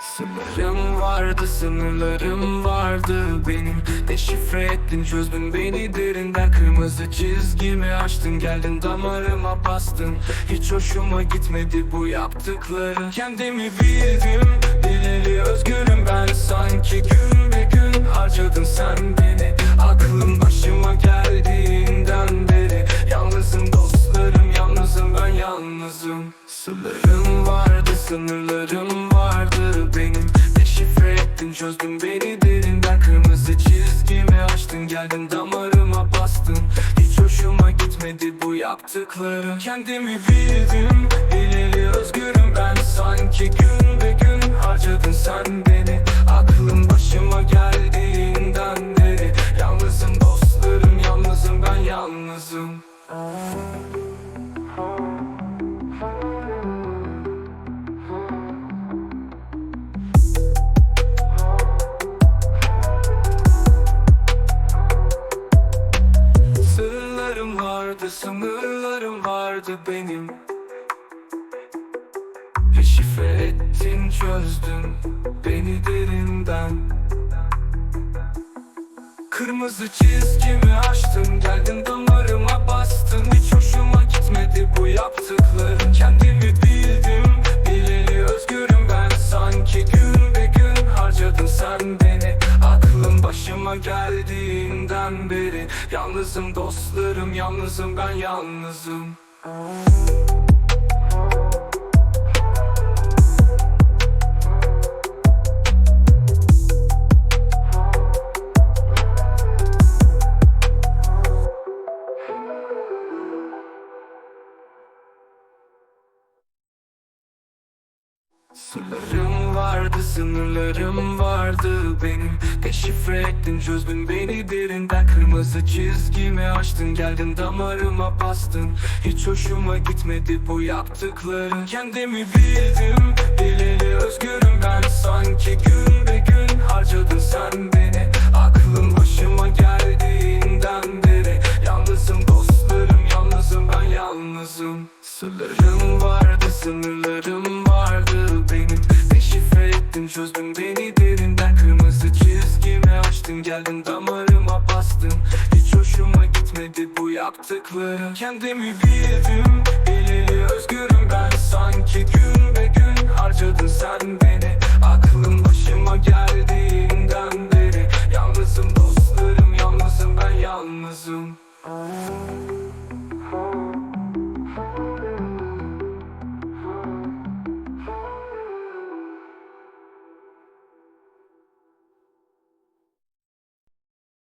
Sınırım vardı, sınırlarım vardı. Benim Deşifre ettin, çözdün beni derinden. Kırmızı çizgimi açtın, geldin damarıma bastın. Hiç hoşuma gitmedi bu yaptıkların Kendimi bildim, bileli özgürüm ben. Sanki gün be gün harcadın sen beni. Aklım başıma geldiğinden beri. Yalnızım dostlarım, yalnızım ben yalnızım. Sırlarım vardı, sınırlarım vardı benim. Deşifre ettin, çözdün beni derinden. Kırmızı çizgimi açtın, geldin damarıma bastın. Hiç hoşuma gitmedi bu yaptıkların. Kendimi bildim, bileli özgürüm ben. Sanki gün be gün harcadın sen beni. Aklım başıma geldiğinden beri. Yalnızım dostlarım, yalnızım ben yalnızım Vardı, sınırlarım vardı benim? Deşifre ettin, çözdün beni derinden. Kırmızı çizgimi açtın, geldin damarıma bastın geldiğinden beri Yalnızım dostlarım, yalnızım ben yalnızım Sırlarım vardı, sınırlarım vardı benim. Deşifre ettin, çözdün beni derinden. Kırmızı çizgimi açtın, geldin damarıma bastın. Hiç hoşuma gitmedi bu yaptıkların. Kendimi bildim, bileli özgürüm ben. Sanki gün be gün harcadın sen beni. Aklım başıma geldiğinden beri. Yalnızım dostlarım, yalnızım ben yalnızım. Sırlarım vardı, sınırlarım çözdün beni derinden. Kırmızı çizgimi açtın, geldin damarıma bastın. Hiç hoşuma gitmedi bu yaptıkların Kendimi bildim, özgürüm